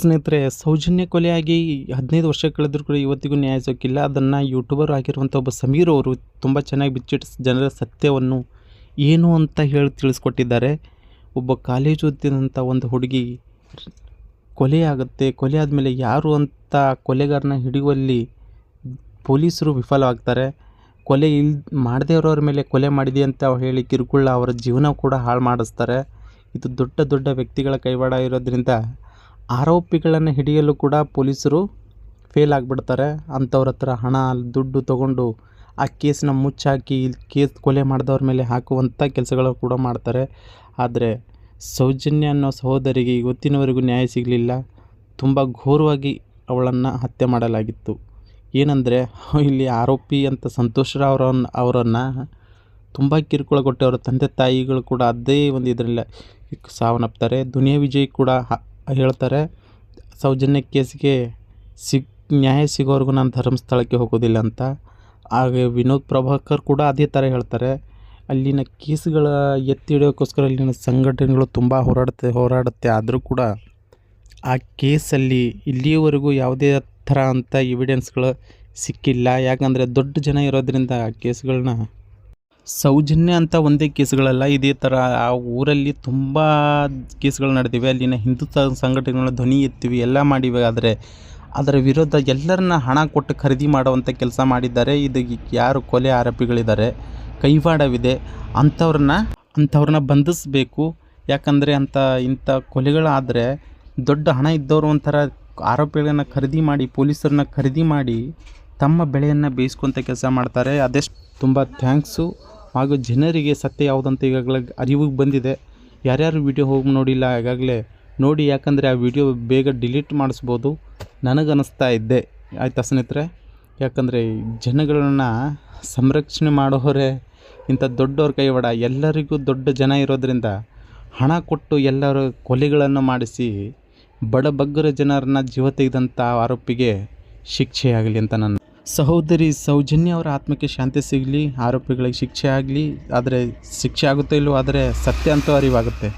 ಸ್ನೇಹಿತರೆ, ಸೌಜನ್ಯ ಕೊಲೆಯಾಗಿ ಹದಿನೈದು ವರ್ಷ ಕಳೆದರೂ ಕೂಡ ಇವತ್ತಿಗೂ ನ್ಯಾಯ ಸಿಕ್ಕಿಲ್ಲ. ಅದನ್ನು ಯೂಟ್ಯೂಬರ್ ಆಗಿರುವಂಥ ಒಬ್ಬ ಸಮೀರ್ ಅವರು ತುಂಬ ಚೆನ್ನಾಗಿ ಬಿಚ್ಚಿಟ್ಟು ಜನರ ಸತ್ಯವನ್ನು ಏನು ಅಂತ ಹೇಳಿ ತಿಳಿಸ್ಕೊಟ್ಟಿದ್ದಾರೆ. ಒಬ್ಬ ಕಾಲೇಜು ಓದ್ತಿದ್ದಂಥ ಒಂದು ಹುಡುಗಿ ಕೊಲೆ ಆಗುತ್ತೆ ಕೊಲೆ ಆದಮೇಲೆ ಯಾರು ಅಂತ ಕೊಲೆಗಾರನ ಹಿಡಿಯುವಲ್ಲಿ ಪೊಲೀಸರು ವಿಫಲವಾಗ್ತಾರೆ. ಕೊಲೆ ಇಲ್ ಮಾಡದೇ ಇರೋರ ಮೇಲೆ ಕೊಲೆ ಮಾಡಿದೆ ಅಂತ ಹೇಳಿ ಕಿರುಕುಳ ಅವರ ಜೀವನ ಕೂಡ ಹಾಳು ಮಾಡಿಸ್ತಾರೆ. ಇದು ದೊಡ್ಡ ದೊಡ್ಡ ವ್ಯಕ್ತಿಗಳ ಕೈವಾಡ ಇರೋದ್ರಿಂದ ಆರೋಪಿಗಳನ್ನು ಹಿಡಿಯಲು ಕೂಡ ಪೊಲೀಸರು ಫೇಲ್ ಆಗಿಬಿಡ್ತಾರೆ. ಅಂಥವ್ರ ಹತ್ರ ಹಣ, ದುಡ್ಡು ತಗೊಂಡು ಆ ಕೇಸನ್ನ ಮುಚ್ಚಾಕಿ ಕೇಸ್ ಕೊಲೆ ಮಾಡಿದವ್ರ ಮೇಲೆ ಹಾಕುವಂಥ ಕೆಲಸಗಳು ಕೂಡ ಮಾಡ್ತಾರೆ. ಆದರೆ ಸೌಜನ್ಯ ಅನ್ನೋ ಸಹೋದರಿಗೆ ಇವತ್ತಿನವರೆಗೂ ನ್ಯಾಯ ಸಿಗಲಿಲ್ಲ. ತುಂಬ ಘೋರವಾಗಿ ಅವಳನ್ನು ಹತ್ಯೆ ಮಾಡಲಾಗಿತ್ತು. ಏನಂದರೆ ಇಲ್ಲಿ ಆರೋಪಿ ಅಂತ ಸಂತೋಷ್ ರಾವ್ ಅವರನ್ನು ತುಂಬ ಕಿರುಕುಳ ಕೊಟ್ಟವರ ತಂದೆ ತಾಯಿಗಳು ಕೂಡ ಅದೇ ಒಂದು ಇದರಲ್ಲಿ ಸಾವನ್ನಪ್ತಾರೆ. ದುನಿಯಾ ವಿಜಯ್ ಕೂಡ ಹೇಳ್ತಾರೆ, ಸೌಜನ್ಯ ಕೇಸಿಗೆ ಸಿಗ್, ನ್ಯಾಯ ಸಿಗೋವರೆಗೂ ನಾನು ಧರ್ಮಸ್ಥಳಕ್ಕೆ ಹೋಗೋದಿಲ್ಲ ಅಂತ. ಹಾಗೆ ವಿನೋದ್ ಪ್ರಭಾಕರ್ ಕೂಡ ಅದೇ ಥರ ಹೇಳ್ತಾರೆ. ಅಲ್ಲಿನ ಕೇಸ್ಗಳ ಎತ್ತಿ ಹಿಡಿಯೋಕ್ಕೋಸ್ಕರ ಅಲ್ಲಿನ ಸಂಘಟನೆಗಳು ತುಂಬ ಹೋರಾಡುತ್ತೆ ಹೋರಾಡುತ್ತೆ. ಆದರೂ ಕೂಡ ಆ ಕೇಸಲ್ಲಿ ಇಲ್ಲಿಯವರೆಗೂ ಯಾವುದೇ ಥರ ಅಂಥ ಎವಿಡೆನ್ಸ್ಗಳು ಸಿಕ್ಕಿಲ್ಲ. ಯಾಕಂದರೆ ದೊಡ್ಡ ಜನ ಇರೋದರಿಂದ ಆ ಕೇಸ್ಗಳನ್ನ ಸೌಜನ್ಯ ಅಂತ ಒಂದೇ ಕೇಸ್ಗಳಲ್ಲ, ಇದೇ ಥರ ಆ ಊರಲ್ಲಿ ತುಂಬ ಕೇಸ್ಗಳು ನಡೆದಿವೆ. ಅಲ್ಲಿನ ಹಿಂದುತ್ವ ಸಂಘಟನೆಗಳ ಧ್ವನಿ ಎತ್ತಿವಿ, ಎಲ್ಲ ಮಾಡಿವೆ. ಆದರೆ ಅದರ ವಿರೋಧ ಎಲ್ಲರನ್ನ ಹಣ ಕೊಟ್ಟು ಖರೀದಿ ಮಾಡುವಂಥ ಕೆಲಸ ಮಾಡಿದ್ದಾರೆ. ಇದು ಯಾರು ಕೊಲೆ ಆರೋಪಿಗಳಿದ್ದಾರೆ, ಕೈವಾಡವಿದೆ. ಅಂಥವ್ರನ್ನ ಅಂಥವ್ರನ್ನ ಬಂಧಿಸಬೇಕು. ಯಾಕಂದರೆ ಅಂಥ ಇಂಥ ಕೊಲೆಗಳಾದರೆ ದೊಡ್ಡ ಹಣ ಇದ್ದವರು ಒಂಥರ ಆರೋಪಿಗಳನ್ನ ಖರೀದಿ ಮಾಡಿ, ಪೊಲೀಸರನ್ನ ಖರೀದಿ ಮಾಡಿ ತಮ್ಮ ಬೆಳೆಯನ್ನು ಬೇಯಿಸ್ಕೊಂತ ಕೆಲಸ ಮಾಡ್ತಾರೆ. ಅದೆಷ್ಟು ತುಂಬ ಥ್ಯಾಂಕ್ಸು. ಹಾಗೂ ಜನರಿಗೆ ಸತ್ಯ ಯಾವುದಂತ ಈಗಾಗಲೇ ಅರಿವಿಗೆ ಬಂದಿದೆ. ಯಾರ್ಯಾರು ವಿಡಿಯೋ ಹೋಗಿ ನೋಡಿಲ್ಲ, ಈಗಾಗಲೇ ನೋಡಿ, ಯಾಕಂದರೆ ಆ ವಿಡಿಯೋ ಬೇಗ ಡಿಲೀಟ್ ಮಾಡಿಸ್ಬೋದು ನನಗನ್ನಿಸ್ತಾ ಇದ್ದೆ. ಆಯ್ತಾ ಸ್ನೇಹಿತರೆ? ಯಾಕಂದರೆ ಜನಗಳನ್ನ ಸಂರಕ್ಷಣೆ ಮಾಡೋರೇ ಇಂಥ ದೊಡ್ಡವ್ರ ಕೈವಾಡ. ಎಲ್ಲರಿಗೂ ದೊಡ್ಡ ಜನ ಇರೋದರಿಂದ ಹಣ ಕೊಟ್ಟು ಎಲ್ಲರ ಕೊಲೆಗಳನ್ನು ಮಾಡಿಸಿ ಬಡಬಗ್ಗರ ಜನರನ್ನ ಜೀವ ತೆಗೆದಂಥ ಆರೋಪಿಗೆ ಶಿಕ್ಷೆಯಾಗಲಿ ಅಂತ ನನ್ನ ಸಹೋದರಿ ಸೌಜನ್ಯ ಅವರ ಆತ್ಮಕ್ಕೆ ಶಾಂತಿ ಸಿಗಲಿ, ಆರೋಪಿಗಳಿಗೆ ಶಿಕ್ಷೆ ಆಗಲಿ, ಆದರೆ ಶಿಕ್ಷೆ ಆಗುತ್ತೋ ಇಲ್ಲವೋ ಆದರೆ ಸತ್ಯ ಅಂತೂ ಅರಿವಾಗುತ್ತೆ.